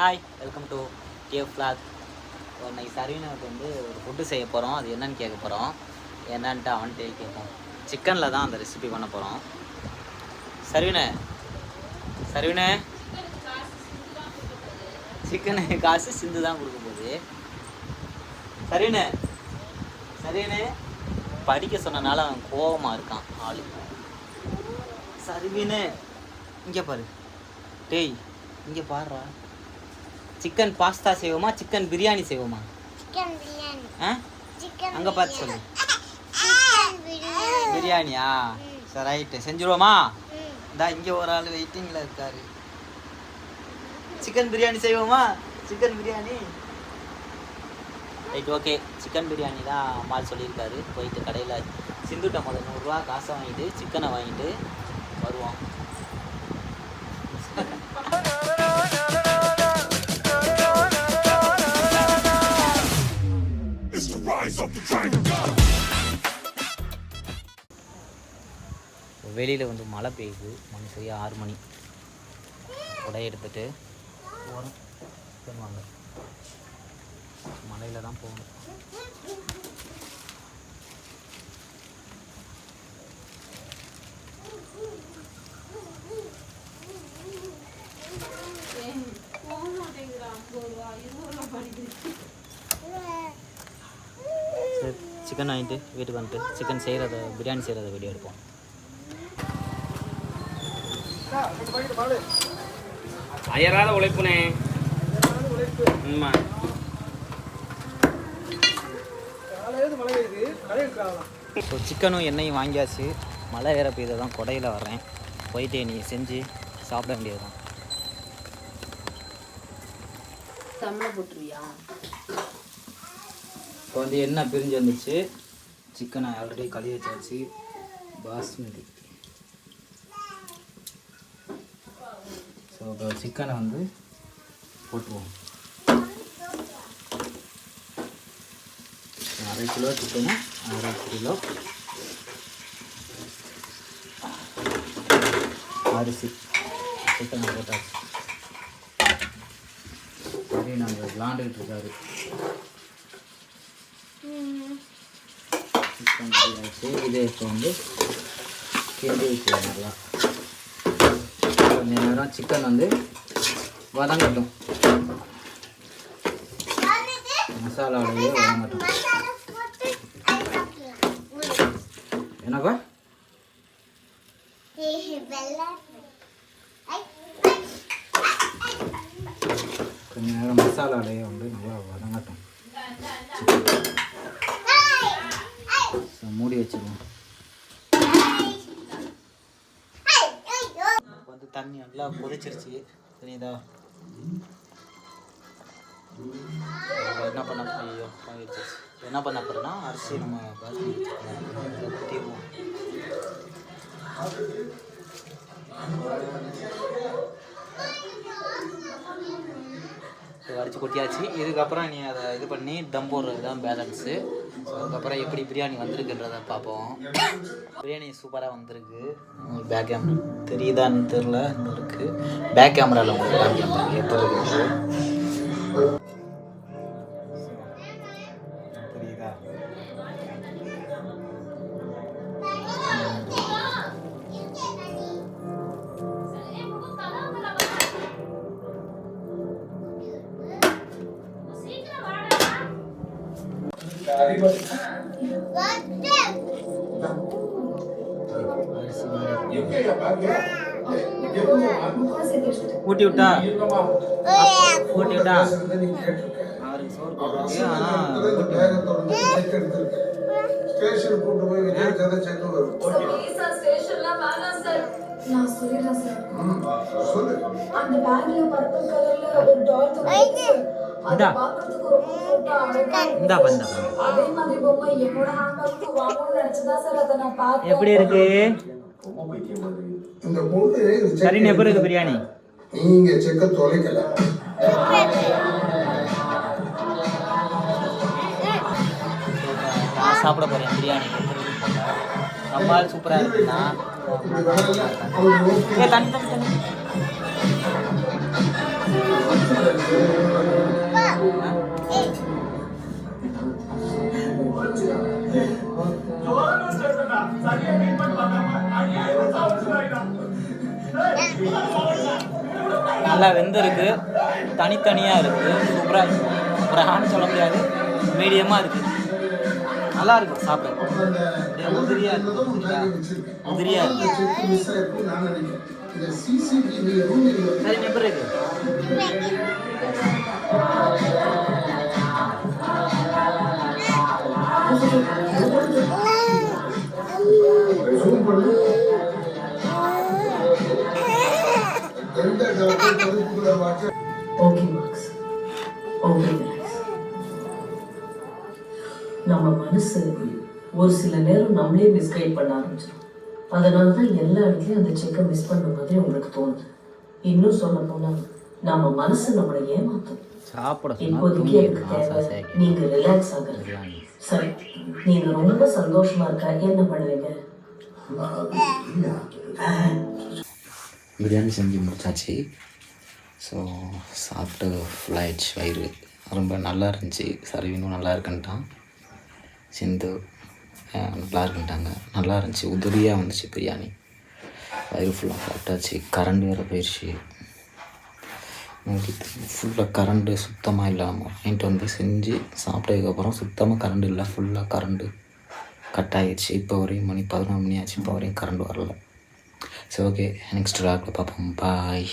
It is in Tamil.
ஹாய் வெல்கம் டு கேவ் ஃப்ளாக் இன்னைக்கு சரவீனுக்கு வந்து ஒரு ஃபுட்டு செய்ய போகிறோம் அது என்னன்னு கேட்க போகிறோம் என்னன்ட்டு அவன்கிட்ட கேட்போம். சிக்கனில் தான் அந்த ரெசிபி பண்ண போகிறோம் சரவீன சரவீன சிக்கனு காசு சிந்து தான் கொடுக்க போகுது. சரவீன சரவீனு படிக்க சொன்னனால அவன் கோவமாக இருக்கான் ஆளு. சரவீனு இங்கே பாரு. டேய் இங்கே பாடுறா சிக்கன் பாஸ்தா செய்வோமா சிக்கன் பிரியாணி செய்வோமா? ஆ? அங்கே பார்த்து சொல்லு. பிரியாணியா. சரி ரைட்டு. செஞ்சுருவோமா. இந்தா இங்கே ஒரு ஆள் வெயிட்டிங்கில் இருக்காரு. சிக்கன் பிரியாணி செய்வோமா? Chicken biryani? Right okay. Chicken biryani தான் அம்மாள் சொல்லியிருக்காரு. போயிட்டு கடையில் சிந்துட்ட முதல் நூறுரூவா காசை வாங்கிட்டு சிக்கனை வாங்கிட்டு வருவோம். வெளியில் வந்து மழை பெய்யுது. மணி சரியாக ஆறு மணி. உடைய எடுத்துட்டு போகிறோம் பண்ணுவாங்க மலையில் தான் போகணும். சிக்கன் வாங்கிட்டு வீட்டுக்கு வந்துட்டு சிக்கன் செய்கிறத பிரியாணி செய்கிறத வீடியோ எடுப்போம். அயராத உழைப்புனே. உண்மை ஸோ சிக்கனும் எண்ணெயும் வாங்கியாச்சு. மழை வேற பெய்யுது தான் கொடையில் வர்றேன். போயிட்டு நீ செஞ்சு சாப்பிட வேண்டியது தான் தமிழ போட்டுருவியா? இப்போ வந்து எண்ணெய் பிரிஞ்சு வந்துச்சு சிக்கனை ஆல்ரெடி கழுவி வச்சாச்சு. பாஸ்மதி. ஸோ இப்போ சிக்கனை வந்து போட்டுருவோம். அரை கிலோ சிக்கனு அரை கிலோ அரிசி. சிக்கனை போட்டாச்சு. சரி நம்ம விளாண்டுக்கிட்டு இருக்காரு. சிக்கன் ஆச்சு இது வந்து கிண்டி வைக்கலாம் நல்லா கொஞ்சம் நேரம் சிக்கன் வந்து வதங்கட்டும் மசாலாவிலேயே வதங்கட்டும் மசாலா போட்டு சாப்பிடலாம். என்னப்பா ஏய், வெள்ளை. ஐ, கொஞ்ச நேரம் மசாலாலேயே வந்து நல்லா வதங்கட்டும் ஸோ மூடி வச்சுருவோம். இப்போ வந்து தண்ணி நல்லா கொதிச்சிருச்சு. தெரியுதா என்ன பண்ண ஐயோ என்ன பண்ண போகிறேன்னா அரிசி நம்ம பாஸ்மதி ஊற்றிடுவோம் அடிச்சு கொட்டியாச்சு. இதுக்கப்புறம் நீ அதை இது பண்ணி தம்போடுறது தான் பேலன்ஸு அதுக்கப்புறம் எப்படி பிரியாணி வந்திருக்குன்றத பார்ப்போம். பிரியாணி சூப்பராக வந்திருக்கு. உங்களுக்கு பேக் கேமரா தெரியுதான்னு தெரில இன்னும் இருக்குது பேக் கேமராவில் உங்களுக்கு காமிக்கிறேன். எப்போ இருக்குது ஊட்டி விட்டா? ஊட்டி விட்டா? அவருக்கு சோறு ஸ்டேஷன் கூட்டு போய் விஜய் கதை சென்று வரும். நான் சொல்லிடுறேன் சார். சொல்லு. அந்த பேக்ல பர்பிள் கலர்ல ஒரு டால் இந்தா. இந்தா சார். பண்ண சார் எப்படி இருக்கு? சரின்னு எப்படி இருக்கு பிரியாணி? நீங்க செக்க தொலைக்கல. நான் சாப்பிட போகிறேன் பிரியாணி. ரொம்ப சூப்பராக இருக்குண்ணா. ஏ தண்ணி தண்ணி. நல்லா வெந்திருக்கு. தனித்தனியாக இருக்குது சூப்பராக இருக்குது சூப்பரானு சொல்ல முடியாது. மீடியமாக இருக்குது நல்லா இருக்கு. சாப்பிட. உதிரியா இருக்கு. உதிரியா உதிரியா எந்த டாக்டர் பதிப்புகளை வாக்க ஓகே மார்க்ஸ் ஓகே ரிலாக்ஸ் நம்ம மனசு ஒரு சில நேரம் நம்மளே மிஸ்கைட் பண்ண ஆரம்பிச்சிடும் அதனால தான் எல்லா இடத்துலையும் அந்த செக்கை மிஸ் பண்ண மாதிரி உங்களுக்கு தோணுது. இன்னும் சொல்ல போனா நம்ம மனசு நம்மளை ஏமாத்தும். இப்போதைக்கு எனக்கு தேவை. நீங்க ரிலாக்ஸ் ஆகுறது சரி நீங்க ரொம்ப சந்தோஷமா இருக்கா. என்ன பண்ணுவீங்க? பிரியாணி செஞ்சு முடிச்சாச்சு. ஸோ சாப்பிட்டு ஃபுல்லாகிடுச்சு வயிறு ரொம்ப நல்லா இருந்துச்சு. சர்வீனும் நல்லா இருக்குன்ட்டான். சிந்து நல்லா இருக்குன்ட்டாங்க. நல்லா இருந்துச்சு. உதிரியாக வந்துச்சு பிரியாணி. வயிறு ஃபுல்லாக சாப்பிட்டாச்சு கரண்ட் வேறு போயிடுச்சு ஃபுல்லாக கரண்ட்டு சுத்தமாக இல்லாமல் வாங்கிட்டு வந்து செஞ்சு சாப்பிட்டதுக்கப்புறம் சுத்தமாக கரண்ட் இல்லை. ஃபுல்லாக கரண்ட்டு கட் ஆகிடுச்சு இப்போ வரையும் மணி பதினொன்று மணி ஆச்சு. இப்போ வரையும் கரண்ட் வரல. சரி ஓகே நெக்ஸ்ட் லாக்கில் பார்ப்போம் பாய்